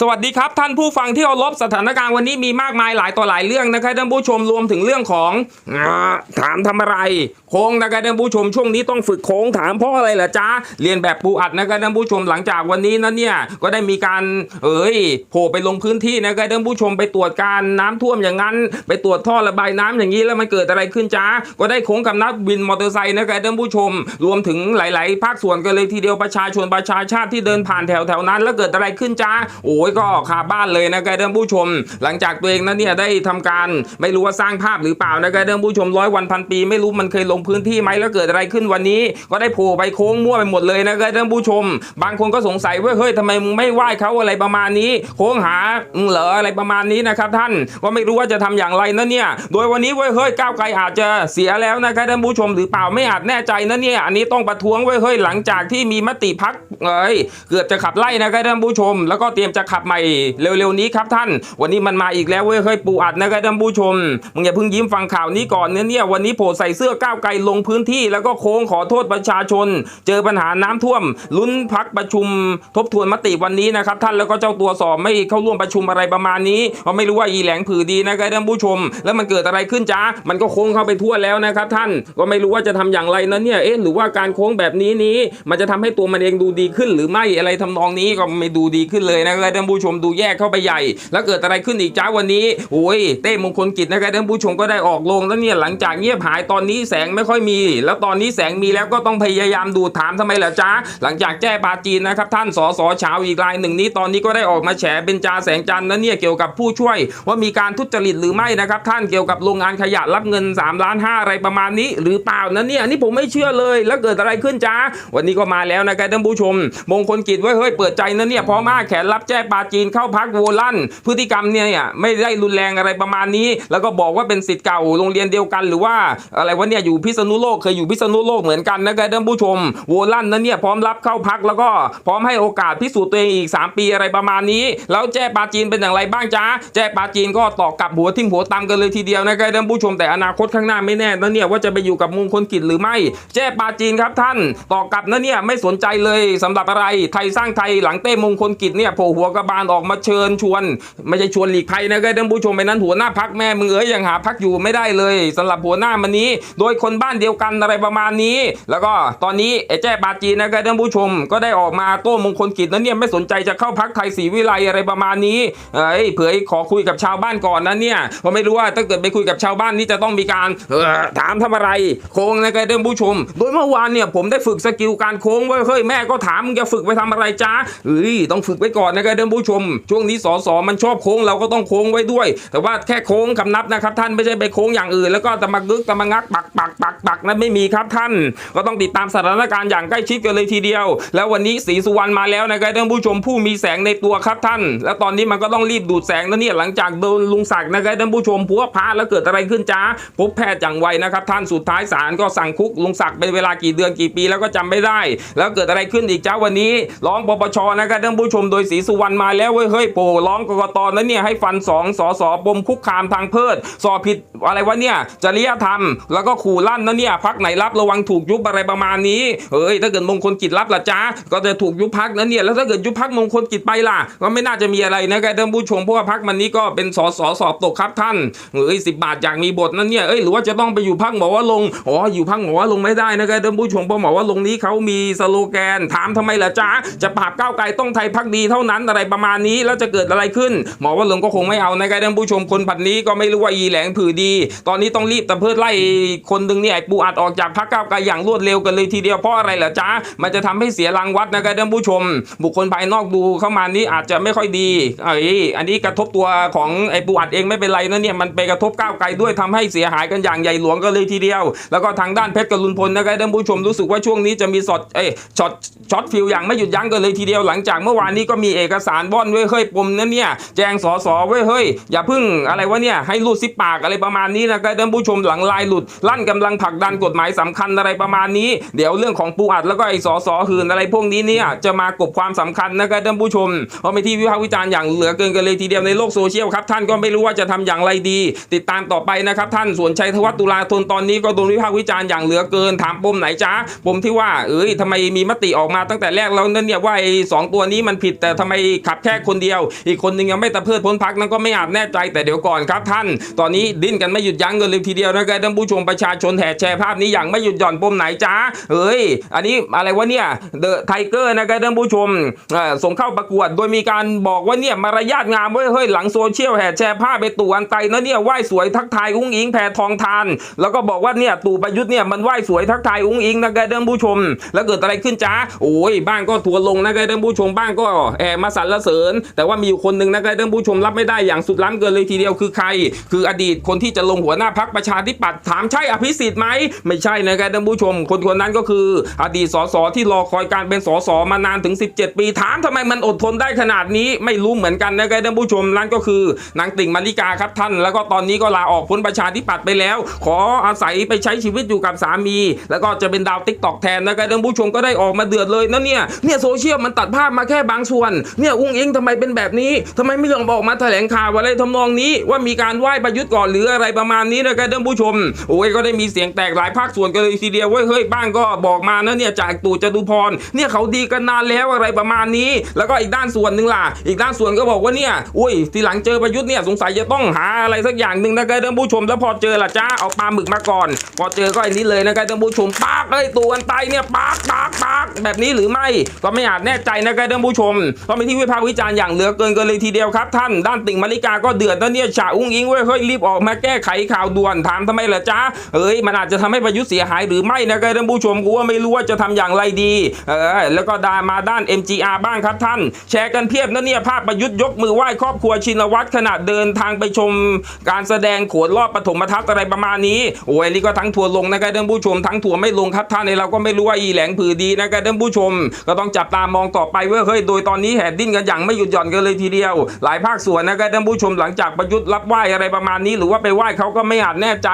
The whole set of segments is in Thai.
สวัสดีครับท่านผู้ฟังที่เคารพสถานการณ์วันนี้มีมากมายหลายต่อหลายเรื่องนะครับท่านผู้ชมรวมถึงเรื่องของถามทำอะไร โค้งนะครับท่านผู้ชมช่วงนี้ต้องฝึกโค้งถามเพราะอะไรล่ะจ๊ะเรียนแบบปูอัดนะครับท่านผู้ชมหลังจากวันนี้นั้นเนี่ยก็ได้มีการเอ้ยโผล่ไปลงพื้นที่นะครับท่านผู้ชมไปตรวจการน้ำท่วมอย่างนั้น ไปตรวจท่อระบายน้ำอย่างนี้แล้วมันเกิดอะไรขึ้นจ๊ะก็ได้โค้งกับนักบินมอเตอร์ไซค์นะครับท่านผู้ชม รวมถึงหลาย ๆ ภาคส่วนกันเลยทีเดียวประชาชนประชาชาติที่เดินผ่านแถวแถวๆนั้น แล้วเกิดอะไรขึ้นจ้าโอ้ก็คาบ้านเลยนะครับท่านผู้ชม หลังจากตัวเองนั้นเนี่ยได้ทำการไม่รู้ว่าสร้างภาพหรือเปล่านะครับท่านผู้ชมร้อยวันพันปี ไม่รู้มันเคยลงพื้นที่ไหมแล้วเกิดอะไรขึ้นวันนี้ ก็ได้โผล่ไปโค้งมั่วไปหมดเลยนะครับท่านผู้ชม บางคนก็สงสัยว่าเฮ้ยทำไมมึงไม่ไหว้เขาอะไรประมาณนี้ โค้งหาเหรออะไรประมาณนี้นะครับท่านก็ไม่รู้ว่าจะทำอย่างไรนะเนี่ย โดยวันนี้เว้ยเฮ้ยก้าวไกลอาจจะเสียแล้วนะครับท่านผู้ชมหรือเปล่าไม่อาจแน่ใจนะเนี่ยอันนี้ต้องประท้วงเว้ยเฮ้ยหลังจากที่มีมติพักเอ้ยเกือบจะขับไล่นะครับท่านผู้ชม แล้วก็เตรียมจะขับใหม่เร็วๆนี้ครับท่าน วันนี้มันมาอีกแล้วเว้ยเฮ้ยปูอัดนะครับท่านผู้ชมมึงอย่าเพิ่งยิ้มฟังข่าวนี้ก่อนเนี่ยเนี่ยวันนี้โผล่ใส่เสื้อก้าวไกลลงพื้นที่ แล้วก็โค้งขอโทษประชาชน เจอปัญหาน้ำท่วม ลุ้นพักประชุม ทบทวนมติวันนี้นะครับท่านแล้วก็เจ้าตัวสอบไม่เข้าร่วมประชุมอะไรประมาณนี้เพราะไม่รู้ว่าอีแหลงผือดีนะครับท่านผู้ชม แล้วมันเกิดอะไรขึ้นจ้ามันก็โค้งเข้าไปทั่วแล้วนะครับท่านก็ไม่รู้ว่าจะทำอย่างไรนะเนี่ยเอ๊ะหรือว่าการโค้งแบบนี้นี้มันจะทำให้ตัวมันเองดูดีขึ้นหรือไม่อะไรทำนองนี้ก็ไม่ดูดีขึ้นเลยนะครับท่านผู้ชมดูแยกเข้าไปใหญ่ แล้วเกิดอะไรขึ้นอีกจ้าวันนี้โอ้ยเต้มงคลกิจนะครับท่านผู้ชมก็ได้ออกลงแล้วเนี่ยหลังจากเงียบหายตอนนี้แสงไม่ค่อยมี แล้วตอนนี้แสงมีแล้วก็ต้องพยายามดูถามทำไมล่ะจ้าหลังจากแจ้ปาจีนนะครับท่านสสเช้าอีกรายหนึ่งนี้ตอนนี้ก็ได้ออกมาแฉเป็นจาแสงจันทร์นะเนี่ยเกี่ยวกับผู้ช่วย ว่ามีการทุจริตหรือไม่นะครับท่านเกี่ยวกับโรงงานขยะรับเงิน3ล้าน5อะไรประมาณนี้ หรือเปล่านะเนี่ยอันนี้ผมไม่เชื่อเลยแล้วเกิดอะไรขึ้นจ้าวันนี้ก็มาแล้วนะครับท่านผู้ชม มงคลกิจไว้เฮ้ยเปิดใจนะเนี่ยพร้อมมากแขนรับแจ้ปาจีนเข้าพักโวลั่นพฤติกรรมเนี่ยไม่ได้รุนแรงอะไรประมาณนี้ แล้วก็บอกว่าเป็นสิทธิ์เก่าโรงเรียนเดียวกันหรือว่าอะไรวะเนี่ยอยู่พิษณุโลกเคยอยู่พิษณุโลกเหมือนกันนะครับท่านผู้ชมโวลั่นนั้นเนี่ยพร้อมรับเข้าพักแล้วก็พร้อมให้โอกาสพิสูจน์ตัวเองอีก 3 ปีอะไรประมาณนี้ แล้วแจ้ปาจีนเป็นอย่างไรบ้างจ้าแจ้ปาจีนก็ตอกกลับหัวทิ่มหัวตามกันเลยทีเดียวนะครับท่านผู้ชมแต่อนาคตข้างหน้าไม่แน่นะเนี่ยว่าจะไปอยู่กับมงคลกิจหรือไม่ แจ้ปาจีนครับท่านตอกกลับนะเนี่ยไม่สนใจเลยสำหรับอะไรไทยสร้างไทยหลังเต้มงคลกิจเนี่ยโผล่หัวกระบาลออกมาเชิญชวน ไม่ใช่ชวนหลีกภัยนะครับท่านผู้ชมไปนั้นหัวหน้าพักแม่มึงเอ๋ยยังหาพักอยู่ไม่ได้เลยสำหรับหัวหน้ามันนี้ โดยคนบ้านเดียวกันอะไรประมาณนี้ แล้วก็ตอนนี้ไอ้แจ้ปาจีนะครับท่านผู้ชม ก็ได้ออกมาโต้มงคลกิจนั้นเนี่ยไม่สนใจจะเข้าพักไทยศรีวิไลอะไรประมาณนี้เอ้ยเผยขอคุยกับชาวบ้านก่อนนะเนี่ยเพราะไม่รู้ว่าถ้าเกิดไปคุยกับชาวบ้านนี่จะต้องมีการถามทำอะไร โค้งนะครับท่านผู้ชม โดยเมื่อวานเนี่ยผมได้ฝึกสกิลการโค้งไว้เฮ้ยแม่ก็ถามมึงจะฝึกไปทำอะไรจ้าเอ้ยต้องฝึกไว้ก่อนนะครับท่านผู้ชม ช่วงนี้สอสอมันชอบโค้งเราก็ต้องโค้งไว้ด้วย แต่ว่าแค่โค้งคำนับนะครับ ท่านไม่ใช่ไปโค้งอย่างอื่น แล้วก็ตะมากึกตะมางักปักปักปักปักนั้นไม่มีครับท่าน ก็ต้องติดตามสถานการณ์อย่างใกล้ชิดกันเลยทีเดียว แล้ววันนี้ศรีสุวรรณมาแล้วนะครับท่านผู้ชมผู้มีแสงในตัวครับท่าน แล้วตอนนี้มันก็ต้องรีบดูดแสงนะเนี่ยหลังจากโดนลุงศักดิ์นะครับท่านผู้ชมพัวพาแล้วเกิดอะไรขึ้นจ้าพบแพทย์อย่างไวนะครับท่านสุดท้ายศาลก็สั่งคุกลุงศักดิ์เป็นเวลากี่เดือนกี่ปีแล้วก็จำไม่ได้ แล้วเกิดอะไรขึ้นอีกจ้าวันนี้ร้องปปชนะครับท่านผู้ชมโดยศรีสุวรรณมาแล้วเว้ยเฮ้ยโปร้องกกตนั้นเนี่ยให้ฟันสองสอสอปมคุกคามทางเพศสอบผิดอะไรวะเนี่ยจริยธรรม แล้วก็ขู่ลั่นนะเนี่ยพักไหนรับระวังถูกยุบอะไรประมาณนี้เฮ้ยถ้าเกิดมงคลกิจรับละจ้าก็จะถูกยุบพักนะเนี่ยแล้วถ้าเกิดยุบพักมงคลกิจไปล่ะ ก็ไม่น่าจะมีอะไรนะครับท่านผู้ชมเพราะว่าพักมันนี้ก็เป็นสอสอสอบตกครับท่านเฮ้ยสิบาทอยากมีบทนั้นเนี่ยเอ้ยหรือว่าจะต้องไปอยู่พักหมอว่าลงอ๋ออยู่พักหมอว่าลงไม่ได้นะครับท่านผู้ชมเพราะหมอว่าลงนี้เขามีสโลแกนถามทำไมล่ะจ้าจะปราบก้าวไกลต้องไทยพักดีเท่านั้นอะไรประมาณนี้แล้วจะเกิดอะไรขึ้น หมอว่าลงก็คงไม่เอานะครับท่านผู้ชมคนผัดนี้ก็ไม่รู้ว่าอีแหลงผือดี ตอนนี้ต้องรีบตะเพิดไล่คนหนึ่งเนี่ยไอ้ปูอัดออกจากพักก้าวไกลอย่างรวดเร็วกันเลยทีเดียวเพราะอะไรล่ะจ้ามันจะทำให้เสียรางวัดนะครับท่านผู้ชม บุคคลภายนอกดูเข้ามานี้อาจจะไม่ค่อยดีไอ้อันนี้กระทบตัวของไอ้ปูอัดเองไม่เป็นไรนะเนี่ยมันไปกระทบก้าวไกลด้วยทำให้เสียหายกันอย่างใหญ่หลวงกันเลยทีเดียว แล้วก็ทางด้านเพชรกรุณพลนะครับท่านผู้ชมรู้สึกว่าช่วงนี้จะมีสอดเอ้ช็อตช็อตฟิลอย่างไม่หยุดยั้งกันเลยทีเดียวหลังจากเมื่อวานนี้ก็มีเอกสารบ้อนไว้ยเฮ้ยปมนั้นเนี่ยแจงสอสอไว้ยเฮ้ยอย่าพึ่งอะไรวะเนี่ยให้รูดซิปากอะไรประมาณนี้นะครับท่านผู้ชมหลังลายหลุด ลั่นกำลังผลักดันกฎหมายสำคัญอะไรประมาณนี้ เดี๋ยวเรื่องของปูอัดแล้วก็ไอ้สอสอหืนอะไรพวกนี้เนี่ยจะมากบความสำคัญนะครับท่านผู้ชมเพราะไปนที่วิพากษ์วิจารณ์อย่างเหลือเกินกันเลยทีเดียวในโลกโซเชียลครับท่านก็ไม่รู้ว่าจะทำอย่างไรดี ติดตามต่อไปนะครับท่านส่วนชัยธวัฒน์ตุลาธนตอนนี้ก็โดนวิพากษ์วิจารณ์อย่างเหลือเกินถามปมไหนจ้าปมที่ว่าเอ้ยทำไมมีมติออกมาตั้งแต่แรกแล้วนั่นเนี่ยว่าไอ้สองตัวนี้มันผิดแต่ทำไมขับแค่คนเดียว อีกคนนึงยังไม่ตะเพิดพ้นพักนั้นก็ไม่อาจแน่ใจแต่เดี๋ยวก่อนครับท่าน ตอนนี้ดิ้นกันไม่หยุดยั้งกันเลยทีเดียวนะครับท่านผู้ชมประชาชนแห่แชร์ภาพนี้อย่างไม่หยุดหย่อนปมไหนจ้าเอ้ย อันนี้อะไรวะเนี่ยเดอะไทเกอร์นะครับท่านผู้ชมส่งเข้าประกวดโดยมีการบอกว่าเนี่ยมารยาทงามเว้ยเฮ้ยหลังโซเชียลแห่แชร์ภาพไปตู่อันไตนะเนี่ยไหว้สวยทักทายอุ้งอิงแพทองทาน แล้วก็บอกว่าเนี่ยตู่ประยุทธ์เนี่ยมันไหว้สวยทักทายอุ้งอิงนะครับท่านผู้ชม แล้วเกิดอะไรขึ้นจ้าโอ้ยบ้างก็ทัวลงนะครับท่านผู้ชมบ้างก็แอบมาสรรเสริญ แต่ว่ามีอยู่คนหนึ่งนะครับท่านผู้ชมรับไม่ได้อย่างสุดล้ำเกินเลยทีเดียวคือใคร คืออดีตคนที่จะลงหัวหน้าพักประชาธิปัตย์ถามใช่อภิสิทธิ์ไหมไม่ใช่นะครับท่านผู้ชม คนคนนั้นก็คือ อดีตสสที่รอคอยการเป็นสสมานานถึง 17 ปีถามทำไมมันอดทนได้ขนาดนี้ไม่รู้เหมือนกันนะครับท่านผู้ชมนั่นก็คือนางติ่งมาริกาครับท่าน แล้วก็ตอนนี้ก็ลาออกพ้นประชาธิปัตย์ไปแล้ว ขออาศัยไปใช้ชีวิตอยู่กับสามี แล้วก็จะเป็นดาวติ๊กตอกแทนนะครับท่านผู้ชมก็ได้ออกมาเดือดเลยนะเนี่ยเนี่ยโซเชียลมันตัดภาพมาแค่บางส่วนเนี่ยอุ้งอิงทำไมเป็นแบบนี้ทำไมไม่ยอมออกมาแถลงข่าวอะไรทำนองนี้ว่ามีการไหว้ประยุทธ์ก่อนหรืออะไรประมาณนี้นะครับท่านผู้ชมโอ้ยก็ได้มีเสียงแตกหลายภาคส่วนกันเลยทีเดียวเว้ยเฮ้ยบ้างก็บอกมานะเนี่ยจากตู่จตุพรเนี่ยเขาดีกันนานแล้วอะไรประมาณนี้ แล้วก็อีกด้านส่วนหนึ่งล่ะ อีกด้านส่วนก็บอกว่าเนี่ยอุ้ยทีหลังเจอประยุทธ์เนี่ยสงสัยจะต้องหาอะไรสักอย่างหนึ่งนะครับท่านผู้ชมแล้วพอเจอละจ้าเอาปลาหมึกมาก่อน พอเจอก็อ้นี้เลยนะครับท่านผู้ชมปากเอ้ยตู่กันไตเนี่ยปากปากปากแบบนี้หรือไม่ก็ไม่อาจแน่ใจนะครับท่านผู้ชมก็มีที่วิพากษ์วิจารณ์อย่างเหลือเกินกันเลยทีเดียวครับท่าน ด้านติ่งมาริกาก็เดือดแล้วเนี่ยฉาอุ้งอิงเว้ยเฮ้ยรีบออกมาแก้ไขข่าวด่วนถามทำไมล่ะจ้าเอ้ยมันอาจจะทำให้ประยุทธ์เสียหายหรือไม่นะครับท่านผู้ชมกูว่าไม่รู้ว่าจะทำอย่างไรดีเออแล้วก็ดามาด้าน MGR บ้างครับท่าน แชร์กันเพียบนะเนี่ยภาพประยุทธ์ยกมือไหว้ครอบครัวชินวัตรขณะเดินทางไปชมการแสดงโขนรอบปฐมทัศน์อะไรประมาณนี้โอ้ยนี่ก็ทั้งทัวลงนะครับท่านผู้ชมทั้งทัวไม่ลงครับท่านในเราก็ไม่รู้ว่าอีแหลงผือดีนะครับท่านผู้ชม ก็ต้องจับตามองต่อไปเว้ยเฮ้ยโดยตอนนี้แหดดิ้นกันอย่างไม่หยุดหย่อนกันเลยทีเดียว หลายภาคส่วนนะครับท่านผู้ชมหลังจากประยุทธ์รับไหว้อะไรประมาณนี้ หรือว่าไปไหว้เขาก็ไม่อาจแน่ใจ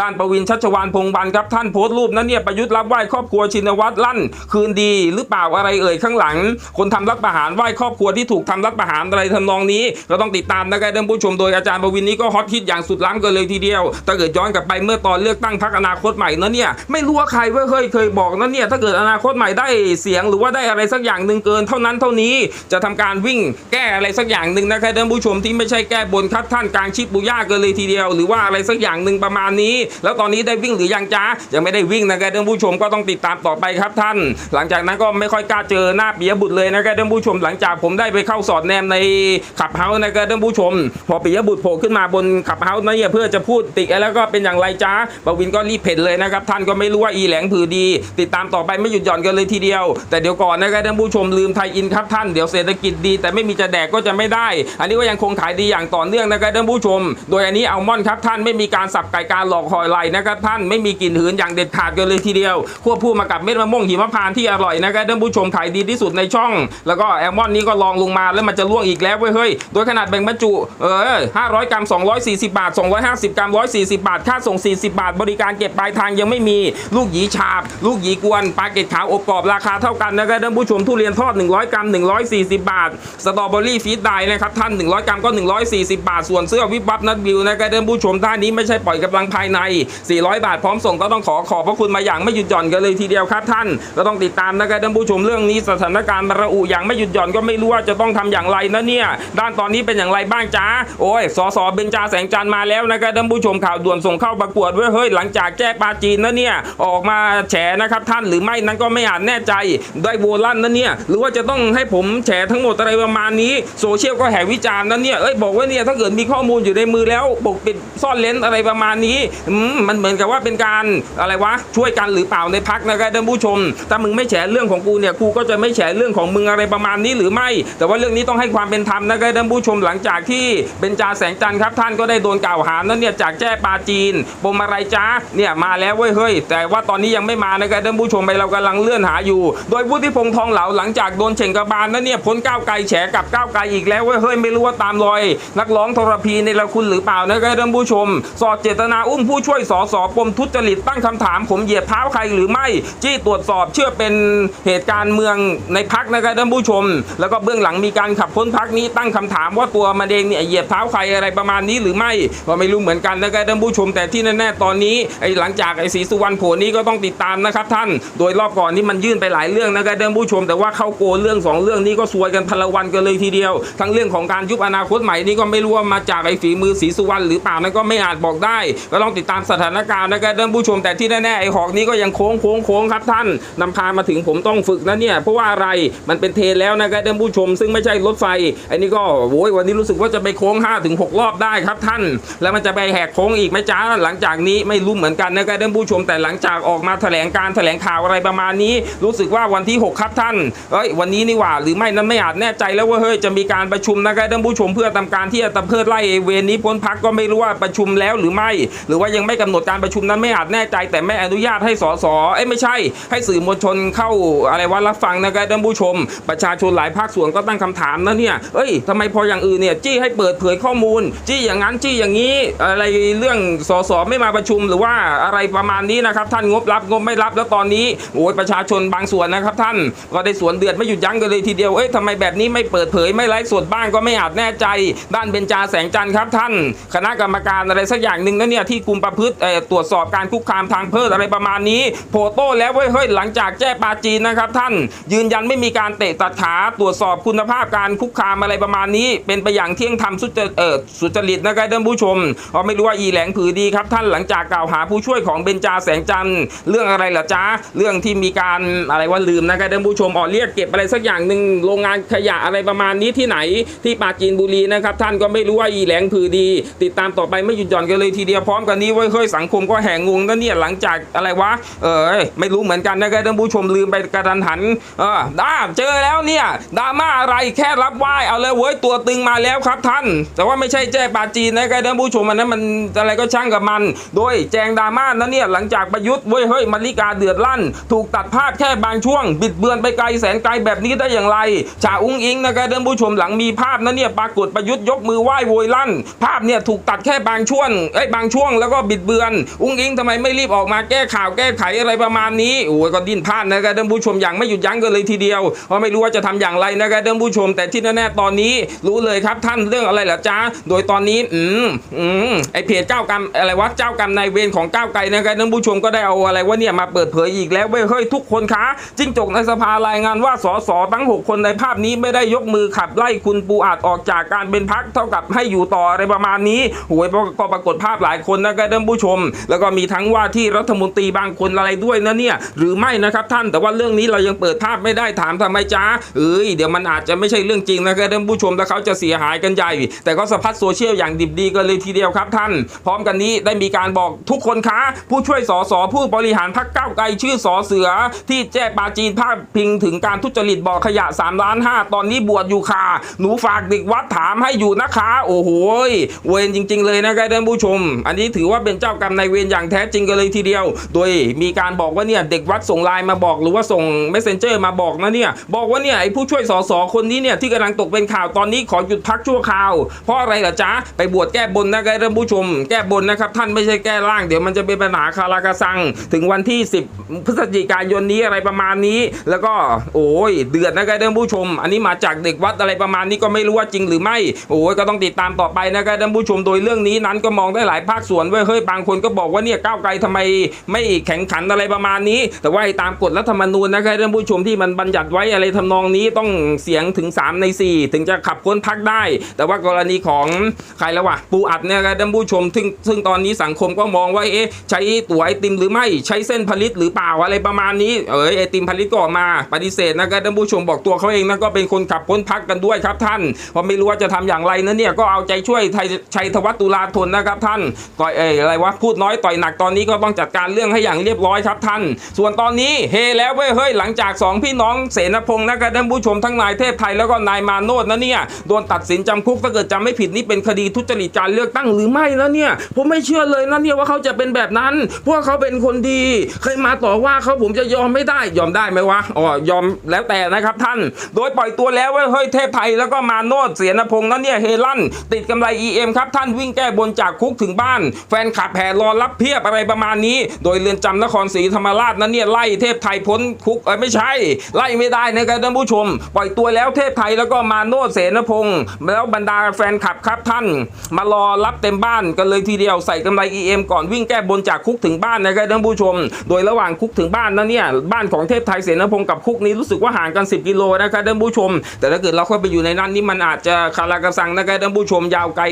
ด้านประวินชัชวานพงษ์พันครับท่านโพสต์รูปนั้นเนี่ยประยุทธ์รับไหว้ครอบครัวชินวัตรลั่น คืนดีหรือเปล่าอะไรเอ่ยข้างหลัง คนทำรัฐประหารไหว้ครอบครัวที่ถูกทำรัฐประหารอะไรทำนองนี้ ก็ต้องติดตามนะครับท่านผู้ชมโดยอาจารย์ประวินนี้ก็ฮอตฮิตอย่างสุดล้ำกันเลยทีเดียวถ้าเกิดย้อนกลับไปเมื่อตอนเลือกตั้งพรรคอนาคตใหม่นะเนี่ยไม่รู้ว่าใครเว้ยเคยเคยบอกนะเนี่ยถ้าเกิดอนาคตใหม่ได้เสียงหรือว่าได้อะไรสักอย่างหนึ่งเกินเท่านั้นเท่านี้จะทำการวิ่งแก้อะไรสักอย่างหนึ่งนะครับท่านผู้ชมที่ไม่ใช่แก้บนครับท่านกลางชิปบุย่ากันเลยทีเดียว หรือว่าอะไรสักอย่างหนึ่งประมาณนี้ แล้วตอนนี้ได้วิ่งหรือยังจ้ายังไม่ได้วิ่งนะครับท่านผู้ชมก็ต้องติดตามต่อไปครับท่าน หลังจากนั้นก็ไม่ค่อยกล้าเจอหน้าปิยบุตรเลยนะครับท่านผู้ชม หลังจากผมได้ไปเข้าสอดแนมในขับเฮาส์นะครับท่านผู้ชม พอปิยบุตรโผล่ขึ้นมาบนขับเฮาส์นั่นเนี่เพื่อจะพูดติกแล้วก็เป็นอย่างไรจ้าบวินก็รีบเพ่นเลยนะครับท่านก็ไม่รู้ว่าอีแหลงผือดี ติดตามต่อไปไม่หยุดหย่อนกันเลยทีเดียว แต่เดี๋ยวก่อนนะครับท่านผู้ชมลืมไทยอินครับท่านเดี๋ยวเศรษฐกิจดี แต่ไม่มีจะแดกก็จะไม่ได้ อันนี้ก็ยังคงขายดีอย่างต่อเนื่องนะครับท่านผู้ชม โดยอันนี้อัลมอนด์ครับท่านไม่มีการสับไก่การหลอกหอยไหลนะครับท่านไม่มีกลิ่นหืนอย่างเด็ดขาดกันเลยทีเดียว ควบคู่มากับเม็ดมะม่วงหิมพานต์ที่อร่อยนะครับท่านผู้ชมขายดีที่สุดในช่อง แล้วก็แอลมอนด์นี้ก็ลองลงมาแล้วมันจะล่วงอีกแล้วเว้ยเฮ้ยโดยขนาดแบ่งบรรจุเออ500 กรัม 240 บาท 250 กรัม 140 บาท ค่าส่ง 40 บาท บริการเก็บปลายทางยังไม่มี ลูกหยีฉาบ ลูกหยีกวน ปลาเกตขาวอบกรอบ ราคาเท่ากันนะครับท่านผู้ชมทุเรียนทอด 100 กรัม 140 บาทสตรอเบอรี่ฟีดได้นะครับท่าน 100 กรัมก็ 140 บาท ส่วนเสื้อวิบวับนัดวิวนะครับท่านผู้ชมท่านนี้ไม่ใช่ปล่อยกำลังภายใน 400 บาทพร้อมส่งก็ต้องขอขอบพระคุณมาอย่างไม่หยุดหย่อนกันเลยทีเดียวครับท่านก็ต้องติดตามนะครับท่านผู้ชมเรื่องนี้สถานการณ์ระอุอย่างไม่หยุดหย่อนก็ไม่รู้ว่าจะต้องทำอย่างไรนะเนี่ยด้านตอนนี้เป็นอย่างไรบ้างจ้าโอ้ยสสเบญจาแสงจันทร์มาแล้วนะครับท่านผู้ชมข่าวด่วนส่งเข้าประกวดเว้ยเฮ้ยหลังจากแจ้ปาจีนนะเนี่ยออกมาแฉนะครับท่านหรือไม่นั้นก็ไม่อาจแน่ใจได้โวลั่นนะเนี่ยหรือว่าจะต้องให้ผมแฉทั้งหมดอะไรประมาณนี้โซเชียลก็แห่วิจารณ์นะเนี่ยเอ้ยบอกว่าเนี่ยถ้าเกิดมีข้อมูลอยู่ในมือแล้วปกปิดซ่อนเลนอะไรประมาณนี้มันเหมือนกับว่าเป็นการอะไรวะช่วยกันหรือเปล่าในพักนะครับท่านผู้ชม ถ้ามึงไม่แฉเรื่องของกูเนี่ยกูก็จะไม่แฉเรื่องของมึงอะไรประมาณนี้หรือไม่ แต่ว่าเรื่องนี้ต้องให้ความเป็นธรรมนะครับท่านผู้ชมหลังจากที่เบญจาแสงจันทร์ครับท่านก็ได้โดนกล่าวหานั้นเนี่ยจากแจ้ปาจีนปมอะไรจ้าเนี่ยมาแล้วเว้ยเฮ้ยแต่ว่าตอนนี้ยังไม่มานะครับท่านผู้ชมไปเรากำลังเลื่อนหาอยู่ โดยวุฒิพงษ์ทองเหลาหลังจากโดนเฉ่งกระบาลนั้นเนี่ยพ้นก้าวไกลแฉกับก้าวไกลอีกแล้วเฮ้ยไม่รู้ว่าตามรอย นักร้องทรพีในละคุณหรือเปล่านะครับท่านผู้ชม สอดเจตนาอุ้มผู้ช่วยสสปมทุจริตตั้งคำถาม ผมเหยียบเท้าใครหรือไม่จี้ตรวจสอบเชื่อเป็นเหตุการณ์เมืองในพักนะครับท่านผู้ชม แล้วก็เบื้องหลังมีการขับพ้นพักนี้ตั้งคำถามว่าตัวมันเองเนี่ยเหยียบเท้าใครอะไรประมาณนี้หรือไม่ก็ไม่รู้เหมือนกันนะครับท่านผู้ชม แต่ที่แน่ๆตอนนี้ไอ้หลังจากไอ้ศรีสุวรรณโผล่นี้ก็ต้องติดตามนะครับท่าน โดยรอบก่อนนี้มันยื่นไปหลายเรื่องนะครับท่านผู้ชม แต่ว่าเข้าโกเรื่องสองเรื่องนี้ก็ซวยกันพนละวันกันเลยทีเดียว ทั้งเรื่องของการยุบอนาคตใหม่นี่ก็ไม่รู้ว่ามาจากไอ้ฝีมือศรีสุวรรณหรือเปล่านั่นก็ไม่อาจบอกได้ก็ต้องติดตามสถานการณ์นะครับท่านผู้ชมแต่ที่แน่ๆไอ้หอกนี้ก็ยังโค้งโค้งโค้งครับท่านนำพามาถึงผมต้องฝึกนะเนี่ยเพราะว่าอะไรมันเป็นเทนแล้วนะครับท่านผู้ชม ซึ่งไม่ใช่รถไฟไอ้นี่ก็โว้ยวันนี้รู้สึกว่าจะไปโค้ง5ถึง6รอบได้ครับท่าน แล้วมันจะไปแหกโค้งอีกไหมจ้าหลังจากนี้ไม่รู้เหมือนกันนะครับท่านผู้ชมแต่หลังจากออกมาแถลงการแถลงข่าวอะไรประมาณนี้ รู้สึกว่าวันที่ 6 ครับท่านเอ้ยวันนี้นี่หว่าหรือไม่นั้นไม่อาจแน่ใจแล้วว่าเฮ้ยจะมีการประชุมนะครับท่านผู้ชมเพื่อทำการที่จะตะเพิดไล่เวรนี้พ้นพักก็ไม่รู้ว่าประชุมแล้วหรือไม่ หรือว่ายังไม่กำหนดการประชุมนั้นไม่อาจแน่ใจ แต่ไม่อนุญาตให้สสเอ้ยไม่ใช่ ให้สื่อมวลชนเข้าอะไรว่ารับฟังนะครับท่านผู้ชม ประชาชนหลายภาคส่วนก็ตั้งคำถามนะเนี่ยเอ้ยทำไมพออย่างอื่นเนี่ยจี้ให้เปิดเผยข้อมูล จี้อย่างนั้นจี้อย่างนี้อะไรเรื่องสสไม่มาประชุมหรือว่าอะไรประมาณนี้นะครับท่านงบรับงบไม่รับแล้วตอนนี้โอ้ยประชาชนบางส่วนนะครับ ท่านก็ได้สวนเดือดไม่หยุดยั้งกันเลยทีเดียวเอ้ยทำไมแบบนี้ไม่เปิดเผยไม่ไลฟ์สดบ้างก็ไม่อาจแน่ใจ ด้านเบญจาแสงจันทร์ครับท่าน คณะกรรมการอะไรสักอย่างหนึ่งนะเนี่ยที่คุมประพฤติตรวจสอบการคุกคามทางเพศอะไรประมาณนี้โผล่โต้แล้วเฮ้ยหลังจากแจ้ปาจีนนะครับท่าน ยืนยันไม่มีการเตะตัดขาตรวจสอบคุณภาพการคุกคามอะไรประมาณนี้ เป็นไปอย่างเที่ยงธรรมสุจริตสุจริตนะครับท่านผู้ชมเราไม่รู้ว่าอีแหลงผือดีครับท่านหลังจากกล่าวหาผู้ช่วยของเบญจาแสงจันทร์เรื่องอะไรเหรอจ๊ะเรื่องที่มีการอะไรว่าลืมนะครับท่านผู้ชมอ๋อเรียกเก็บอะไรสักอย่างหนึ่งโรงงานขยะอะไรประมาณนี้ที่ไหนที่ปราจีนบุรีนะครับท่านก็ไม่รู้ว่าอีแหลงผือดี ติดตามต่อไปไม่หยุดหย่อนกันเลยทีเดียวพร้อมกันนี้เว้ยเฮ้ยสังคมก็แห่งงนะเนี่ยหลังจากอะไรวะเออไม่รู้เหมือนกันนะครับท่านผู้ชมลืมไปกระทันหันเออด้าเจอแล้วเนี่ยดราม่าอะไรแค่รับไหว้เอาเลยเว้ยตัวตึงมาแล้วครับท่าน แต่ว่าไม่ใช่แจ้ปาจีนนะครับท่านผู้ชมอันนั้นมันอะไรก็ช่างกับมัน โดยแจงดราม่านะเนี่ยหลังจากประยุทธ์เว้ยเฮ้ยมาริกาเดือดลั่น ถูกตัดภาพแค่บางช่วง บิดเบือนไปไกลแสนไกลแบบนี้ได้อย่างไรชาอุ้งอิงนะครับท่านผู้ชมหลังมีภาพนะเนี่ยปรากฏประยุทธ์ยกมือไหว้โวยลั่น ภาพเนี่ยถูกตัดแค่บางช่วงเอ้ยบางช่วงแล้วก็บิดเบือน อุ้งอิงทำไมไม่รีบออกมาแก้ข่าวแก้ไขอะไรประมาณนี้โอ้ยก็ดิ้นพลาดนะครับท่านผู้ชมอย่างไม่หยุดยั้งกันเลยทีเดียวเพราะไม่รู้ว่าจะทำอย่างไรนะครับท่านผู้ชม แต่ที่แน่ๆตอนนี้รู้เลยครับท่านเรื่องอะไรเหรอจ๊ะโดยตอนนี้อืมอืมไอเพจเจ้ากรรมอะไรวะเจ้ากรรมนายเวรของก้าวไกลนะครับท่านผู้ชมก็ได้เอาอะไรว่าเนี่ยมาเปิดเผยอีกแล้วเว้ยเฮ้ยทุกคนคะจิ้งจกในสภารายงานว่าสสทั้ง 6 คนในภาพนี้ไม่ได้ยกมือขับไล่คุณปูอาจออกจากการเป็นพักเท่ากับให้อยู่ต่ออะไรประมาณนี้โอ้ยก็ปรากฏภาพหลายคนนะครับท่านผู้ชม แล้วก็มีทั้งว่าที่รัฐมนตรีบางคนอะไรด้วยนะเนี่ยหรือไม่นะครับท่านแต่ว่าเรื่องนี้เรายังเปิดภาพไม่ได้ถามทำไมจ้าเอ้ยเดี๋ยวมันอาจจะไม่ใช่เรื่องจริงนะครับท่านผู้ชมแล้วเขาจะเสียหายกันใหญ่ แต่ก็สะพัดโซเชียลอย่างดิบดีกันเลยทีเดียวครับท่าน พร้อมกันนี้ได้มีการบอกทุกคนคะ ผู้ช่วยสสผู้บริหารพักเก้าไกลชื่อสอเสือ ที่แจ้ปาจีนภาพพิงถึงการทุจริตบ่อขยะ3ล้าน5ตอนนี้บวชอยู่ค่ะ หนูฝากเด็กวัดถามให้อยู่นะคะ โอ้โหเวรจริง ๆ เลยนะครับท่านผู้ชม อันนี้ถือว่าเป็นเจ้ากรรมนายเวรอย่างแท้จริงกันเลยทีเดียว โดยมีการบอกว่าเนี่ยเด็กวัดส่งไลน์มาบอกหรือว่าส่ง messenger มาบอกนะเนี่ยบอกว่าเนี่ยไอ้ผู้ช่วยสสคนนี้เนี่ยที่กำลังตกเป็นข่าวตอนนี้ขอหยุดพักชั่วคราว เพราะอะไรล่ะจ๊ะไปบวชแก้บนนะครับท่านผู้ชม แก้บนนะครับท่านไม่ใช่แก้ร่างเดี๋ยวมันจะเป็นปัญหาคาราคาซัง ถึงวันที่ 10 พฤศจิกายนนี้อะไรประมาณนี้ แล้วก็โอ้ยเดือดนะครับท่านผู้ชมอันนี้มาจากเด็กวัดอะไรประมาณนี้ก็ไม่รู้ว่าจริงหรือไม่โอ้ยก็ต้องติดตามต่อไปนะครับท่านผู้ชมโดยเรื่องนี้นั้นก็มองได้หลายภาคส่วนเว้ยเฮ้ยบางคนก็บอกว่าเนี่ยก้าวไกลทำไมไม่แข่งขันอะไรประมาณนี้ แต่ว่าตามกฎรัฐธรรมนูญนะครับท่านผู้ชมที่มันบัญญัติไว้อะไรทำนองนี้ต้องเสียงถึง 3 ใน 4 ถึงจะขับพ้นพักได้ แต่ว่ากรณีของใครแล้ววะปูอัดเนี่ยครับท่านผู้ชมซึ่งซึ่งตอนนี้สังคมก็มองว่าเอ๊ะใช้ตั๋วไอติมหรือไม่ใช้เส้นผลิตหรือเปล่าอะไรประมาณนี้เอ้ยไอติมผลิตก็ออกมาปฏิเสธนะครับท่านผู้ชมบอกตัวเขาเองนั่นก็เป็นคนขับพ้นพักกันด้วยครับท่านเพราะไม่รู้ว่าจะทำอย่างไรนะเนี่ยก็เอาใจช่วยไทยชัยธวัฒน์ตุลาธนนะครับท่านก็เอ้ยอะไรวะพูดน้อยต่อยหนักตอนนี้ก็ต้องจัดการเรื่องให้อย่างเรียบร้อยครับท่าน ส่วนตอนนี้เฮแล้วเว้ยเฮ้ยหลังจากสองพี่น้องเสนพงศ์นะครับท่านผู้ชมทั้งนายเทพไทยแล้วก็นายมาโนดนะเนี่ยโดนตัดสินจำคุกถ้าเกิดจำไม่ผิดนี่เป็นคดีทุจริตการเลือกตั้งหรือไม่นะเนี่ยผมไม่เชื่อเลยนะเนี่ยว่าเขาจะเป็นแบบนั้นเพราะว่าเขาเป็นคนดี เคยมาต่อว่าเขาผมจะยอมไม่ได้ยอมได้ไหมวะอ๋อยอมแล้วแต่นะครับท่าน โดยปล่อยตัวแล้วว้ยเฮ้ยเทพไทยแล้วก็มาโนดเสียนพงศ์นั้นเนี่ยเฮลั่นติดกำไร EM ครับท่านวิ่งแก้บนจากคุกถึงบ้าน แฟนขับแห่รอรับเพียบอะไรประมาณนี้ โดยเรือนจำนครศรีธรรมราชนั้นเนี่ยไล่เทพไทยพ้นคุกเออไม่ใช่ ไล่ไม่ได้นะครับท่านผู้ชม ปล่อยตัวแล้วเทพไทยแล้วก็มาโนดเสนพงศ์แล้วบรรดาแฟนคลับครับท่าน มารอรับเต็มบ้านกันเลยทีเดียวใส่กำไร EM ก่อนวิ่งแก้บนจากคุกถึงบ้านนะครับท่านผู้ชม โดยระหว่างคุกถึงบ้านนั้นเนี่ยบ้านของเทพไทยเสนพงศ์กับคุกนี้รู้สึกว่าห่างกัน 10 กิโลนะครับท่านผู้ชมแต่ถ้าเกิดเราเข้าไปอยู่ในนั้นนี่มันอาจจะคารากาซังนะครับท่านผู้ชมยาวไกล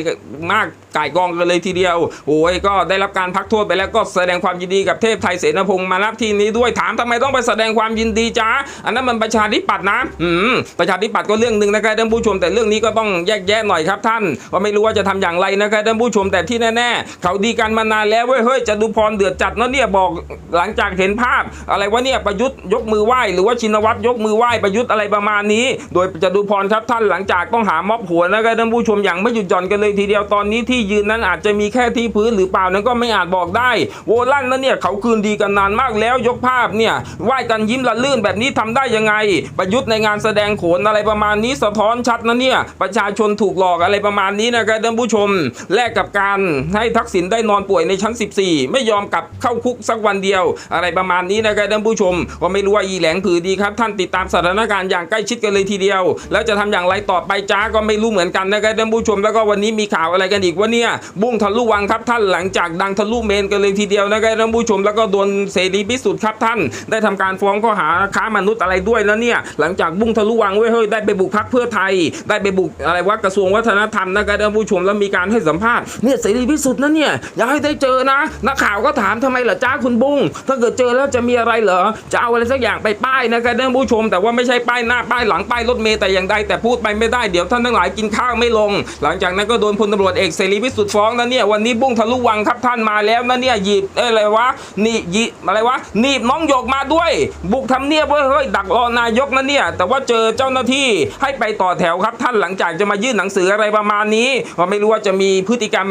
มาก ไก่กองกันเลยทีเดียวโอ้ยก็ได้รับการพักโทษไปแล้วก็แสดงความยินดีกับเทพไทยเสนพงศ์มารับที่นี้ด้วยถามทำไมต้องไปแสดงความยินดีจ้าอันนั้นมันประชาธิปัตย์นะอืมประชาธิปัตย์ก็เรื่องหนึ่งนะครับท่านผู้ชมแต่เรื่องนี้ก็ต้องแยกแยะหน่อยครับท่านว่าไม่รู้ว่าจะทำอย่างไรนะครับท่านผู้ชมแต่ที่แน่ๆ เขาดีกันมานานแล้วเว้ยเฮ้ยจะดูพรเดือดจัดเนอะเนี่ยบอกหลังจากเห็นภาพ อะไรวะเนี่ยประยุทธ์ยกมือไหว้หรือว่าชินวัตรยกมือไหว้ประยุทธ์อะไรประมาณนี้ โดยจะดูพรครับท่านหลังจากต้องหาม็อบหัวนะครับท่านผู้ชมอย่างไม่หยุดหย่อนกันเลยทีเดียวตอนนี้ที่ยืนนั้นอาจจะมีแค่ที่พื้นหรือเปล่านั้นก็ไม่อาจบอกได้ โวลันนั้นเนี่ยเขาคืนดีกันนานมากแล้วยกภาพเนี่ยไหว้กันยิ้มละลื่นแบบนี้ทำได้ยังไง ประยุทธ์ในงานแสดงโขนอะไรประมาณนี้สะท้อนชัดนะเนี่ยประชาชนถูกหลอกอะไรประมาณนี้นะครับท่านผู้ชม แลกกับการให้ทักษิณได้นอนป่วยในชั้น 14 ไม่ยอมกลับเข้าคุกสักวันเดียว อะไรประมาณนี้นะครับท่านผู้ชมก็ไม่รู้ว่าอีแหลงผือดีครับท่านติดตามสถานการณ์อย่างใกล้ชิดกันเลยทีเดียว แล้วจะทำอย่างไรต่อไปจ้าก็ไม่รู้เหมือนกันนะครับท่านผู้ชม แล้วก็วันนี้มีข่าวอะไรกันอีกว่าเนี่ยบุ้งทะลุวังครับท่านหลังจากดังทะลุเมนกันเลยทีเดียวนะครับท่านผู้ชมแล้วก็โดนเสรีพิสุทธิ์ครับท่าน ได้ทำการฟ้องข้อหาค้ามนุษย์อะไรด้วยแล้วเนี่ยหลังจากบุ้งทะลุวังเว้ยเฮ้ยได้ไปบุกพักเพื่อไทย ได้ไปบุกอะไรว่ากระทรวงวัฒนธรรมนะครับท่านผู้ชมแล้วมีการให้สัมภาษณ์เนี่ยเสรีพิสุทธิ์นะเนี่ยอยากให้ได้เจอนะนักข่าวก็ถามทำไมเหรอจ้าคุณบุ้งถ้าเกิดเจอแล้วจะมีอะไรเหรอจะเอาอะไรสักอย่างไปป้ายนะครับท่านผู้ชม แต่ว่าไม่ใช่ป้ายหน้าป้ายหลังป้ายรถเมล์แต่อย่างใดแต่พูดไปไม่ได้เดี๋ยวท่านทั้งหลายกินข้าวไม่ลง หลังจากนั้นก็โดนพลตำรวจเอกเสรีพิสุทธิ์ฟ้องนะเนี่ยวันนี้บุ้งทะลุวังครับท่านมาแล้วนะเนี่ยหยิบเอ้ยอะไรวะนี่หยิบอะไรวะหนีบน้องหยกมาด้วย บุกทำเนียบเว้ยเฮ้ยดักรอนายกนะเนี่ยแต่ว่าเจอเจ้าหน้าที่ให้ไปต่อแถวครับท่านหลังจากจะมายื่นหนังสืออะไรประมาณนี้ว่าไม่รู้ว่าจะมีพฤติกรรม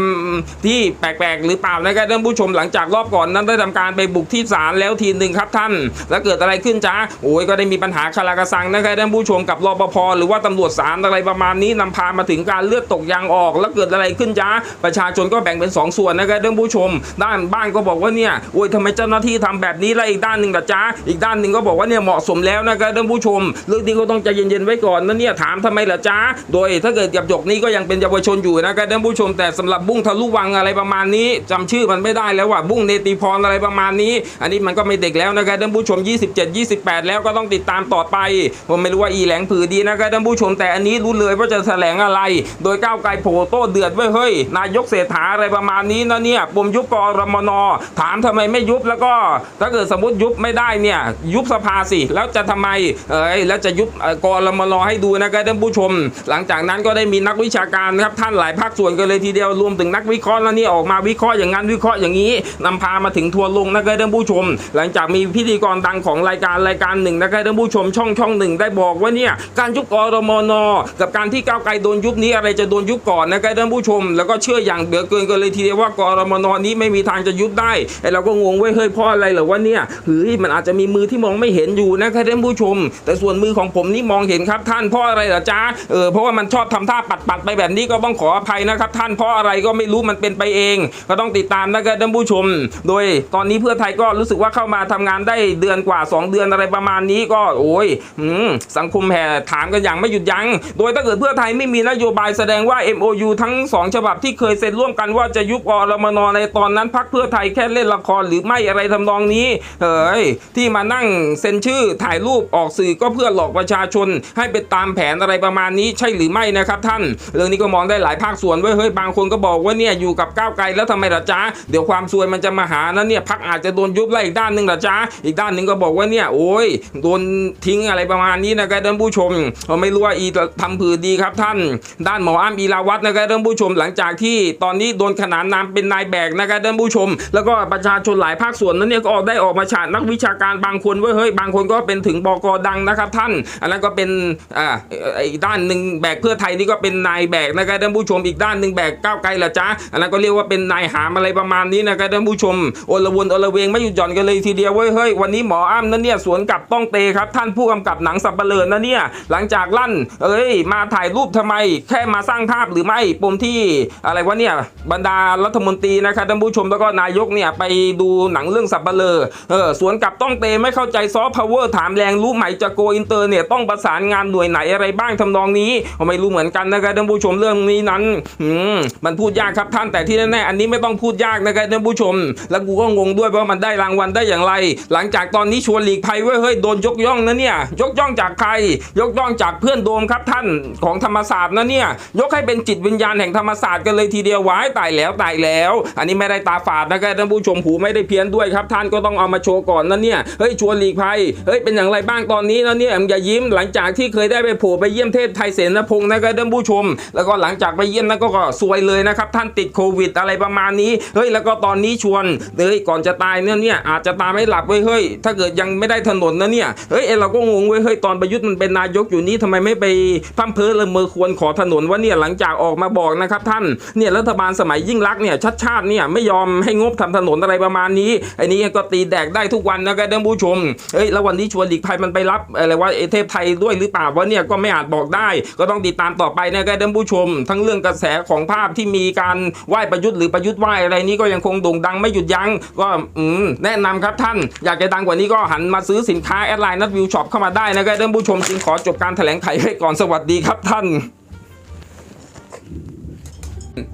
ที่แปลกๆหรือเปล่านะครับท่านผู้ชมหลังจากรอบก่อนนั้นได้ทำการไปบุกที่ศาลแล้วทีหนึ่งครับท่าน แล้วเกิดอะไรขึ้นจ้าโอ้ยก็ได้มีปัญหาคารากระซังนะครับท่านผู้ชมกับรปภหรือว่าตำรวจศาลอะไรประมาณนี้นำพามาถึงการเลือดตกยางออก แล้วเกิดอะไรขึ้นจ้าประชาชนก็แบ่งเป็นสองส่วนนะครับท่านผู้ชม ด้านบ้านก็บอกว่าเนี่ยโอ้ยทำไมเจ้าหน้าที่ทำแบบนี้แล้วอีกด้านหนึ่งล่ะจ้าอีกด้านหนึ่งก็บอกว่าเนี่ยเหมาะสมแล้วนะครับท่านผู้ชม เรื่องนี้ก็ต้องใจเย็นๆไว้ก่อนนะเนี่ยถามทำไมล่ะจ้าโดยถ้าเกิดกับหยกนี้ก็ยังเป็นเยาวชนอยู่นะครับท่านผู้ชม แต่สำหรับบุ้งทะลุวังอะไรประมาณนี้จำชื่อมันไม่ได้แล้วว่าบุ้งเนติพรอะไรประมาณนี้ อันนี้มันก็ไม่เด็กแล้วนะครับท่านผู้ชม 27 28 แล้วก็ต้องติดตามต่อไป ผมไม่รู้ว่าอีแหลงผือดีนะครับท่านผู้ชมแต่อันนี้รู้เลยว่าจะแถลงอะไร โดยก้าวไกลโผล่โต้เดือดไว้ยเฮ้ยนายกเศรษฐาอะไรประมาณนี้นะเนี่ยปมยุบกรมนถามทำไมไม่ยุบแล้วก็ถ้าเกิดสมมติยุบไม่ได้เนี่ยยุบสภาสิ แล้วจะทำไมเอ้ยแล้วจะยุบกรมนให้ดูนะครับท่านผู้ชม หลังจากนั้นก็ได้มีนักวิชาการนะครับท่านหลายภาคส่วนกันเลยทีเดียวรวมถึงนักวิเคราะห์แล้วนี่ออกมาวิเคราะห์อย่างนั้นวิเคราะห์อย่างนี้นำพามาถึงทัวร์ลงนะครับท่านผู้ชม หลังจากมีพิธีกรดังของรายการรายการหนึ่งนะครับท่านผู้ชมช่องช่องหนึ่งได้บอกว่าเนี่ยการยุบกรมนกับการที่ก้าวไกลโดนยุบนี้อะไรจะโดนยุบก่อนนะครับท่านผู้ชม แล้วก็เชื่ออย่างเหลือเกินกันเลยทีเดียวว่ากรมนนี้ไม่มีทางจะยุบได้ไอเราก็งงเว้ยเฮ้ยเพราะอะไรเหรอว่าเนี่ยเฮ้ยมันอาจจะมีมือที่มองไม่เห็นอยู่นะครับท่านผู้ชม แต่ส่วนมือของผมนี่มองเห็นครับท่านเพราะอะไรเหรอจ๊ะเออเพราะว่ามันชอบทำท่าปัดปัดๆไปแบบนี้ก็ต้องขออภัยนะครับ ท่านเพราะอะไรก็ไม่รู้มันเป็นไปเอง ก็ต้องติดตามนะครับท่านผู้ชม โดยตอนนี้เพื่อไทยก็รู้สึกว่าเข้ามาทำงานได้เดือนกว่า 2 เดือนอะไรประมาณนี้ก็โอ้ยสังคมแห่ถามกันอย่างไม่หยุดยัง้งโดยถ้าเกิดเพื่อไทยไม่มีนโยบายแสดงว่า MOU ทั้ง 2 ฉบับที่เคยเซ็นร่วมกันว่าจะยุบอรมนในตอนนั้นพักเพื่อไทยแค่เล่นละครหรือไม่อะไรทำนองนี้เฮ้ยที่มานั่งเซ็นชื่อถ่ายรูปออกสื่อก็เพื่อหลอกประชาชน ให้ไปตามแผนอะไรประมาณนี้ใช่หรือไม่นะครับท่าน เรื่องนี้ก็มองได้หลายภาคส่วนเว้เฮ้ยบางคนก็บอกว่าเนี่ยอยู่กับก้าวไกลแล้วทำไมล่ะจ๊ะเดี๋ยวความซวยมันจะมาหานะเนี่ยพักอาจจะโดนยุบแล้วอีกด้านหนึ่งล่ะจ๊ะอีกด้านหนึ่งก็บอกว่าเนี่ยโอ้ยโดนทิ้งอะไรประมาณนี้นะครับท่านผู้ชมเราไม่รู้ว่าอีทำผือดีครับท่าน ด้านหมออ้ำอีลาวัฒน์นะครับท่านผู้ชมหลังจากที่ตอนนี้โดนขนานนามเป็นนายแบกนะครับท่านผู้ชม แล้วก็ประชาชนหลายภาคส่วนนั้นเนี่ยก็ออกได้ออกมาฉาดนักวิชาการบางคนเว้ยเฮ้ยบางคนก็เป็นถึงบกดังนะครับท่าน อันนั้นก็เป็นอ่าอีกด้านหนึ่งแบกเพื่อไทยนี่ก็เป็นนายแบกนะครับท่านผู้ชมอีกด้านหนึ่งแบกก้าวไกลละจ้าอันนั้นก็เรียกว่าเป็นนายหามอะไรประมาณนี้นะครับท่านผู้ชมโอละวนโอละเวงไม่หยุดหย่อนกันเลยทีเดียวเว้ยเฮ้ยวันนี้หมออ้ำนั่นเนี่ยสวนกับต้องเตครับท่านผู้กำกับหนังสับเปลือนะเนี่ยหลังจากลั่นเอ้ยมาถ่ายรูปทำไม แค่มาสร้างภาพหรือไม่ปมที่อะไรวะเนี่ยบรรดารัฐมนตรีนะครับท่านผู้ชมแล้วก็นายกเนี่ยไปดูหนังเรื่องสับเปลอเออสวนกับต้องเตไม่เข้าใจซอฟต์พาวเวอร์ถามแรงรู้ไหมจะโกอินเตอร์เนี่ยต้องประสานงานหน่วยไหนอะไรบ้างทำนองนี้ไม่รู้เหมือนกันนะครับท่านผู้ชมเรื่องนี้นั้นอืมมันพูดยากครับท่านแต่ที่แน่ๆอันนี้ไม่ต้องพูดยากนะครับท่านผู้ชม แล้วกูก็งงด้วยว่ามันได้รางวัลได้อย่างไร หลังจากตอนนี้ชวนหลีกภัยเว้ยเฮ้ยโดนยกย่องนะเนี่ยยกย่องจากใครยกย่องจากเพื่อนโดมครับท่านของธรรมศาสตร์นะเนี่ยยกให้เป็นจิตวิญญาณแห่งธรรมศาสตร์กันเลยทีเดียวว้ายตายแล้วตายแล้ว อันนี้ไม่ได้ตาฝาดนะครับท่านผู้ชมหูไม่ได้เพี้ยนด้วยครับ ท่านก็ต้องเอามาโชว์ก่อนนะเนี่ยเฮ้ยชวนหลีกภัยเฮ้ยเป็นอย่างไรบ้างตอนนี้นะเนี่ยอย่ายิ้มหลังจากที่เคยได้ไปโผล่ไปเยี่ยมเทพไทยเสนพงศ์นะครับท่านผู้ชม แล้วก็หลังจากไปเยี่ยมนั้นก็ก็ซวยเลยนะครับท่านติดโควิดอะไรประมาณนี้เฮ้ยแล้วก็ตอนนี้ชวนเฮ้ยก่อนจะตายเนี่ยเนี่ยอาจจะตายไม่หลับเว้ยเฮ้ยถ้าเกิดยังไม่ได้ถนนนะเนี่ยเฮ้ยเราก็งงเว้ยเฮ้ยตอนประยุทธ์มันเป็นนายกอยู่นี้ทำไมไม่ไปพั่มเพ้อลเมอควรขอถนนวะเนี่ยหลังจากออกมาบอกนะครับท่านเนี่ยรัฐบาลสมัยยิ่งรักเนี่ยชัดชาติเนี่ยไม่ยอมให้งบทำถนนอะไรประมาณนี้ไอ้นี่ก็ตีแดกได้ทุกวันนะครับท่านผู้ชมเฮ้ยแล้ววันนี้ชวนหลีกภัยมันไปรับอะไรว่าเอเทพไทยด้วยหรือเปล่าวะเนี่ยก็ไม่อาจบอกได้ ก็ต้องติดตามต่อไปนะครับท่านผู้ชม ทั้งเรื่องกระแสของภาพที่มีการไหว้ประยุทธ์หรือประยุทธ์ไหว้อะไรนี้ก็ยังคงโด่งดังไม่หยุดยั้งก็อืมแนะนำครับท่าน อยากจะดังกว่านี้ก็หันมาซื้อสินค้าแอดไลน์นัดวิวช็อปเข้ามาได้นะครับท่านผู้ชมจึงขอจบการแถลงไขให้ก่อนสวัสดีครับท่าน 嗯。